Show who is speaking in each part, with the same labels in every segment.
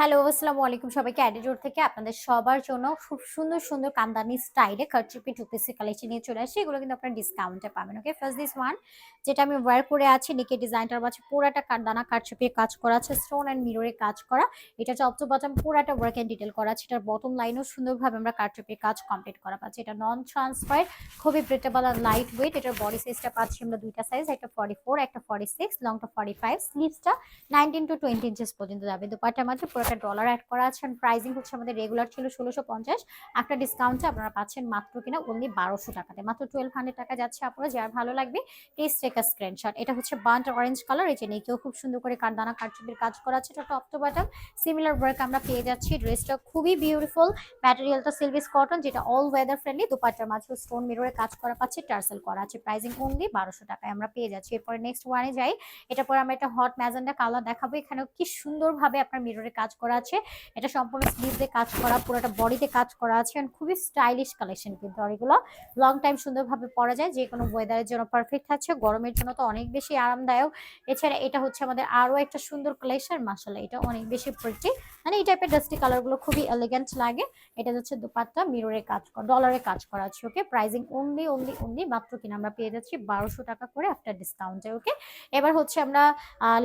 Speaker 1: Hello আসসালামু আলাইকুম সবাইকে অ্যাডিজোর থেকে আপনাদের সবার জন্য খুব সুন্দর সুন্দর কান্দানি স্টাইলে কারচুপি টু পিসের কালেকশন নিয়ে চলে আসছে। এগুলো কিন্তু আপনার ডিসকাউন্টে পাবেন ওকে ফার্স্ট দিস ওয়ান যেটা আমি ওয়ার করে আছি নিকে ডিজাইনটার পাচ্ছে পুরাটা কান্দানা কারচুপির কাজ করা আছে স্টোন অ্যান্ড মিররে কাজ করা। এটা টপ টু বটম পুরাটা ওয়ার্ক অ্যান্ড ডিটেল করা আছে। এটার বটম লাইনও সুন্দরভাবে আমরা কারচুপির কাজ কমপ্লিট করা পাচ্ছি। এটা নন ট্রান্সফার খুবই ব্রেটেবল আর লাইট ওয়েট এটার বডি সাইজটা পাচ্ছি আমরা দুইটা সাইজ একটা ফর্টি ফোর একটা ফর্টি সিক্স লংটা ফর্টি ফাইভ স্লিভসটা নাইনটিন টু টোয়েন্টি ইঞ্চেস পর্যন্ত যাবে। দুপাটার মাঝে পুরোটা ডলার অ্যাড করা আছে প্রাইসিং হচ্ছে আমাদের রেগুলার ছিল ষোলোশো পঞ্চাশ। একটা ডিসকাউন্টে আপনারা পাচ্ছেন মাত্র কিনা অনলি বারোশো টাকাতে। মাত্র টুয়েলভ হান্ড্রেড টাকা যাচ্ছে আপনারা যার ভালো লাগবে প্লিজ টেক আ স্ক্রিনশট এটা হচ্ছে বান্ট অরেঞ্জ কালার এই যে নেকেও খুব সুন্দর করে কারদানা কারচুপির কাজ করা আছে, এটা top to bottom similar work আমরা পেয়ে যাচ্ছি ড্রেসটা খুবই বিউটিফুল ম্যাটেরিয়ালটা সিলভিস কটন যেটা অল ওয়েদার ফ্রেন্ডলি দুপাট্টার মাঝে স্টোন মিররে কাজ করা পাচ্ছে টার্সেল করা আছে। প্রাইসিং অনলি বারোশো টাকায় আমরা পেয়ে যাচ্ছি। এরপরে নেক্সট ওয়ানে যাই। এটা পরে আমরা একটা হট ম্যাজেন্ডা কালার দেখাবো। এখানেও কি সুন্দরভাবে আপনার মিররে কাজ করা আছে। এটা সম্পূর্ণ স্লিভে কাজ করা, পুরোটা বডিতে কাজ করা আছে খুবই স্টাইলিশ কালেকশন কিন্তু আর এগুলো লং টাইম সুন্দরভাবে পরা যায়, যে কোনো ওয়েদারের জন্য পারফেক্ট আছে গরমের জন্য তো অনেক বেশি আরামদায়ক। এছাড়া এটা হচ্ছে আমাদের আরও একটা সুন্দর কালেকশন মাসালা এটা অনেক বেশি প্রিটি মানে এই টাইপের ডাস্টি কালারগুলো খুবই এলিগেন্ট লাগে। এটা হচ্ছে দুপাট্টা মিররে কাজ করা ডলারে কাজ করা আছে okay pricing only only only মাত্র কিনা আমরা পেয়ে যাচ্ছি বারোশো টাকা করে আফটার ডিসকাউন্টে ওকে এবার হচ্ছে আমরা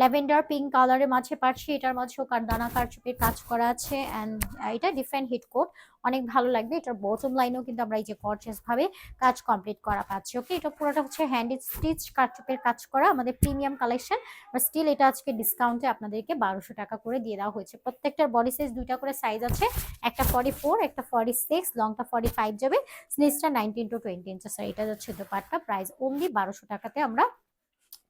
Speaker 1: ল্যাভেন্ডার পিঙ্ক কালারের মাঝে পাচ্ছি এটার মাঝেও দানা কারচুপির কাজ করা আছে অ্যান্ড এটা ডিফারেন্ট হিট কোট অনেক ভালো লাগবে। এটার বটম লাইনেও কিন্তু আমরা এই যে ভাবে কাজ কমপ্লিট করা পাচ্ছি ওকে এটা পুরোটা হচ্ছে হ্যান্ড স্টিচ কারচুপের কাজ করা, আমাদের প্রিমিয়াম কালেকশন স্টিল এটা আজকে ডিসকাউন্টে আপনাদেরকে বারোশো টাকা করে দিয়ে দেওয়া হয়েছে। প্রত্যেকটার বডি সাইজ দুইটা করে সাইজ আছে, একটা ফর্টি ফোর একটা ফর্টি সিক্স লংটা ফর্টি ফাইভ যাবে স্লিজটা নাইনটিন টু টোয়েন্টি ইঞ্চেস এটা যাচ্ছে দোপাট্টা প্রাইস অনলি বারোশো টাকাতে আমরা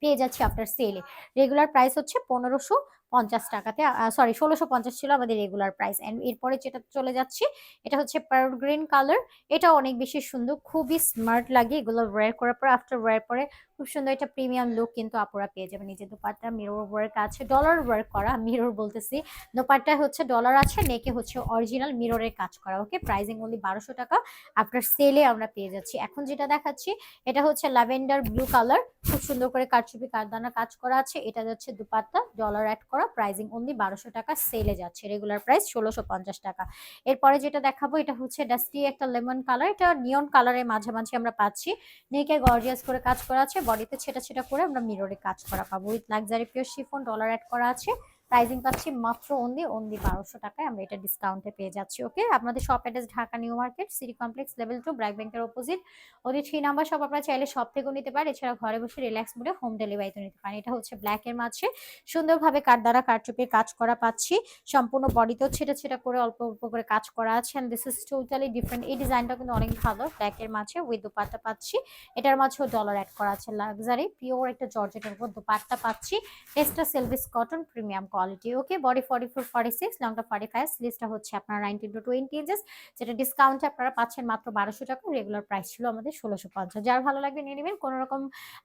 Speaker 1: পেয়ে যাচ্ছি আপনার সেলে রেগুলার প্রাইস হচ্ছে পনেরোশো পঞ্চাশ টাকাতে সরি ষোলোশো পঞ্চাশ ছিল আমাদের রেগুলার প্রাইস অ্যান্ড এরপরে যেটা চলে যাচ্ছি, এটা হচ্ছে পার গ্রিন কালার এটা অনেক বেশি সুন্দর, খুবই স্মার্ট লাগে এগুলো ওয়ার করার পর। আফটার ওয়ার পরে খুব সুন্দর একটা প্রিমিয়াম লুক কিন্তু আপুরা পেয়ে যাবেন। নিজে দোপাট্টা মিরর ওয়ার্ক আছে ডলার ওয়ার্ক করা মিরর বলতেছি। দোপাট্টা হচ্ছে ডলার আছে নেকে হচ্ছে অরিজিনাল মিররের কাজ করা ওকে প্রাইজিং অনলি বারোশো টাকা। আফটার সেলে আমরা পেয়ে যাচ্ছি। এখন যেটা দেখাচ্ছি, এটা হচ্ছে ল্যাভেন্ডার ব্লু কালার খুব সুন্দর করে কারচুপি কারদানা কাজ করা আছে। এটা যাচ্ছে দুপাট্টা ডলার অ্যাড করা। প্রাইজিং অনলি বারোশো টাকা সেলে যাচ্ছে। রেগুলার প্রাইস ষোলোশো পঞ্চাশ টাকা। এরপরে যেটা দেখাবো, এটা হচ্ছে ডাস্টি একটা লেমন কালার এটা নিয়ন কালারের মাঝামাঝি আমরা পাচ্ছি। নেকে গর্জিয়াস করে কাজ করা আছে। বডিতে ছেটা ছেটা করে আমরা মিররে কাজ করা পাবো। With luxury pure chiffon dollar add করা আছে। প্রাইজিং পাচ্ছি মাত্র অনলি অনলি বারোশো টাকায়। আমরা এটা ডিসকাউন্টে পেয়ে যাচ্ছি ওকে আপনাদের shop address Dhaka New Market City Complex level two BRAC ব্যাংকের অপোজিট ওদের থ্রি নাম্বার শপ আপনারা চাইলে সব থেকেও নিতে পারেন। এছাড়া ঘরে বসে রিল্যাক্স মোডে হোম ডেলিভারিতে নিতে পারেন। এটা হচ্ছে ব্ল্যাকের মাঝে। সুন্দরভাবে কাঠ দ্বারা কারচুপির কাজ করা পাচ্ছি। সম্পূর্ণ বডিতেও ছেটা ছেটা করে, অল্প অল্প করে কাজ করা আছে। And this is totally different এই ডিজাইনটা কিন্তু অনেক ভালো। ব্ল্যাকের মাঝে উইথ দুপাট্টা পাচ্ছি। এটার মাঝেও ডলার অ্যাড করা আছে। লাক্সারি পিওর একটা জর্জেটের উপর দুপাট্টা পাচ্ছি। টেস্টা সেলভিস cotton premium quality okay body forty four forty six লংটা forty five স্লিভসটা হচ্ছে আপনার নাইনটিন টু টোয়েন্টি ইঞ্চেস যেটা ডিসকাউন্টে আপনারা পাচ্ছেন মাত্র বারোশো টাকা রেগুলার প্রাইস ছিল আমাদের ষোলোশো পঞ্চাশ। যার ভালো লাগবে নিয়ে নেবেন, কোনো রকম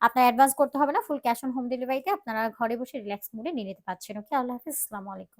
Speaker 1: আপনার অ্যাডভান্স করতে হবে না ফুল ক্যাশ অন হোম ডেলিভারিতে আপনারা ঘরে বসে রিল্যাক্স মুডে নিয়ে নিতে পারছেন ওকে আল্লাহ হাফিজ, আসসালামু আলাইকুম।